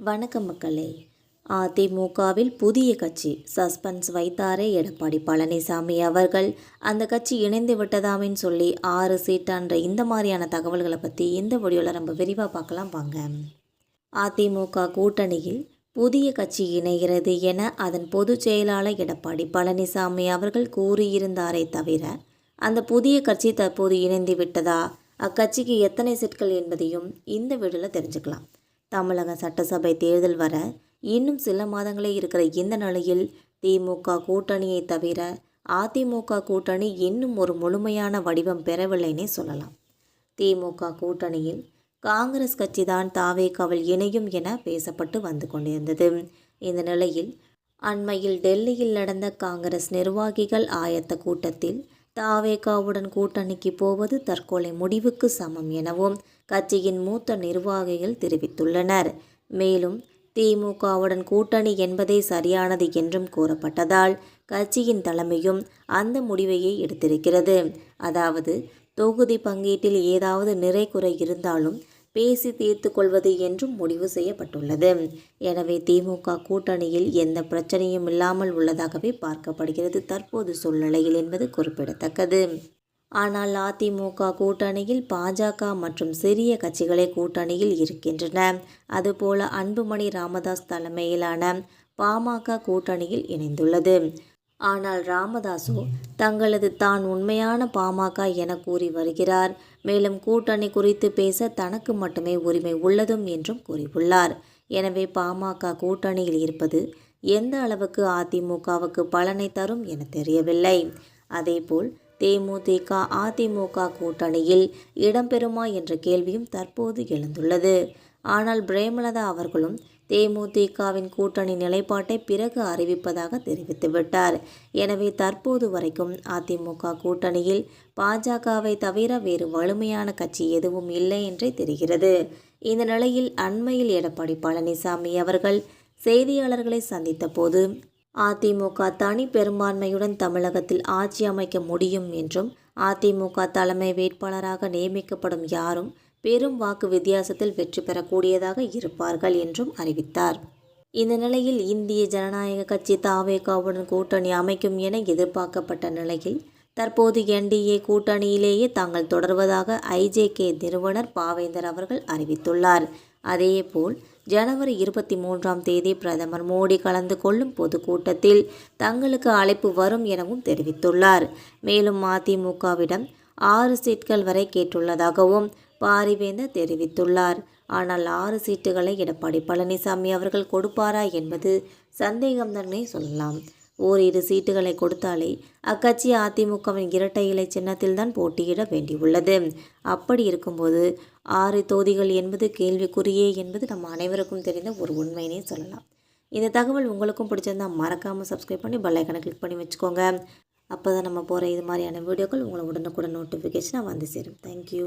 வணக்கம் மக்களே. அதிமுகவில் புதிய கட்சி சஸ்பென்ஸ் வைத்தாரே எடப்பாடி பழனிசாமி அவர்கள். அந்த கட்சி இணைந்து விட்டதாமின்னு சொல்லி ஆறு சீட்டான்ற இந்த மாதிரியான தகவல்களை பற்றி இந்த வீடியோவில் நம்ம விரிவாக பார்க்கலாம் வாங்க. அதிமுக கூட்டணியில் புதிய கட்சி இணைகிறது என அதன் பொதுச் செயலாளர் எடப்பாடி பழனிசாமி அவர்கள் கூறியிருந்தாரே தவிர அந்த புதிய கட்சி தற்போது இணைந்து விட்டதா? அக்கட்சிக்கு எத்தனை சீட்கள் என்பதையும் இந்த வீடியோவில் தெரிஞ்சுக்கலாம். தமிழக சட்டசபை தேர்தல் வர இன்னும் சில மாதங்களே இருக்கிற இந்த நிலையில் திமுக கூட்டணியை தவிர அதிமுக கூட்டணி இன்னும் ஒரு முழுமையான வடிவம் பெறவில்லைன்னே சொல்லலாம். திமுக கூட்டணியில் காங்கிரஸ் கட்சிதான் தாவேக்காவில் இணையும் என பேசப்பட்டு வந்து கொண்டிருந்தது. இந்த நிலையில் அண்மையில் டெல்லியில் நடந்த காங்கிரஸ் நிர்வாகிகள் ஆயத்த கூட்டத்தில் தாவேகாவுடன் கூட்டணிக்கு போவது தற்கொலை முடிவுக்கு சமம் எனவும் கட்சியின் மூத்த நிர்வாகிகள் தெரிவித்துள்ளனர். மேலும் திமுகவுடன் கூட்டணி என்பதே சரியானது என்றும் கூறப்பட்டதால் கட்சியின் தலைமையும் அந்த முடிவையே எடுத்திருக்கிறது. அதாவது தொகுதி பங்கீட்டில் ஏதாவது நிறை குறை இருந்தாலும் பேசி தீர்த்து கொள்வது என்றும் முடிவு செய்யப்பட்டுள்ளது. எனவே திமுக கூட்டணியில் எந்த பிரச்சனையும் இல்லாமல் உள்ளதாகவே பார்க்கப்படுகிறது தற்போது சூழ்நிலையில் என்பது குறிப்பிடத்தக்கது. ஆனால் அதிமுக கூட்டணியில் பாஜக மற்றும் சிறிய கட்சிகளே கூட்டணியில் இருக்கின்றன. அதுபோல அன்புமணி ராமதாஸ் தலைமையிலான பாமக கூட்டணியில் இணைந்துள்ளது. ஆனால் ராமதாசோ தங்களது தான் உண்மையான பாமக என கூறி வருகிறார். மேலும் கூட்டணி குறித்து பேச தனக்கு மட்டுமே உரிமை உள்ளதும் என்றும் கூறியுள்ளார். எனவே பாமக கூட்டணியில் இருப்பது எந்த அளவுக்கு அதிமுகவுக்கு பலனை தரும் என தெரியவில்லை. அதேபோல் தேமுதிக அதிமுக கூட்டணியில் இடம்பெறுமா என்ற கேள்வியும் தற்போது எழுந்துள்ளது. ஆனால் பிரேமலதா அவர்களும் தேமுதிகவின் கூட்டணி நிலைப்பாட்டை பிறகு அறிவிப்பதாக தெரிவித்துவிட்டார். எனவே தற்போது வரைக்கும் அதிமுக கூட்டணியில் பாஜகவை தவிர வேறு வலிமையான கட்சி எதுவும் இல்லை என்றே தெரிகிறது. இந்த நிலையில் அண்மையில் எடப்பாடி பழனிசாமி அவர்கள் செய்தியாளர்களை சந்தித்த போது அதிமுக தனி பெரும்பான்மையுடன் தமிழகத்தில் ஆட்சி அமைக்க முடியும் என்றும் அதிமுக தலைமை வேட்பாளராக நியமிக்கப்படும் யாரும் பெரும் வாக்கு வித்தியாசத்தில் வெற்றி பெறக்கூடியதாக இருப்பார்கள் என்றும் அறிவித்தார். இந்த நிலையில் இந்திய ஜனநாயக கட்சி தாவேகாவுடன் கூட்டணி அமைக்கும் என எதிர்பார்க்கப்பட்ட நிலையில் தற்போது என்டிஏ கூட்டணியிலேயே தாங்கள் தொடர்வதாக ஐஜேகே நிறுவனர் பாவேந்தர் அவர்கள் அறிவித்துள்ளார். அதேபோல் ஜனவரி இருபத்தி மூன்றாம் தேதி பிரதமர் மோடி கலந்து கொள்ளும் பொதுக்கூட்டத்தில் தங்களுக்கு அழைப்பு வரும் எனவும் தெரிவித்துள்ளார். மேலும் மதிமுகவிடம் ஆறு சீட்கள் வரை கேட்டுள்ளதாகவும் பாரிவேந்தர் தெரிவித்துள்ளார். ஆனால் ஆறு சீட்டுகளை எடப்பாடி பழனிசாமி அவர்கள் கொடுப்பாரா என்பது சந்தேகம்தானே சொல்லலாம். ஓரிரு சீட்டுகளை கொடுத்தாலே அக்கட்சி அதிமுகவின் இரட்டை இலை சின்னத்தில் தான் போட்டியிட வேண்டியுள்ளது. அப்படி இருக்கும்போது ஆறு தொகுதிகள் என்பது கேள்விக்குறியே என்பது நம்ம அனைவருக்கும் தெரிந்த ஒரு உண்மையினே சொல்லலாம். இந்த தகவல் உங்களுக்கும் பிடிச்சிருந்தால் மறக்காமல் சப்ஸ்கிரைப் பண்ணி பெல்லைக்கனை கிளிக் பண்ணி வச்சுக்கோங்க. அப்போ தான் நம்ம போகிற இது மாதிரியான வீடியோக்கள் உங்களை உடனுக்குடன் நோட்டிஃபிகேஷனாக வந்து சேரும். தேங்க்யூ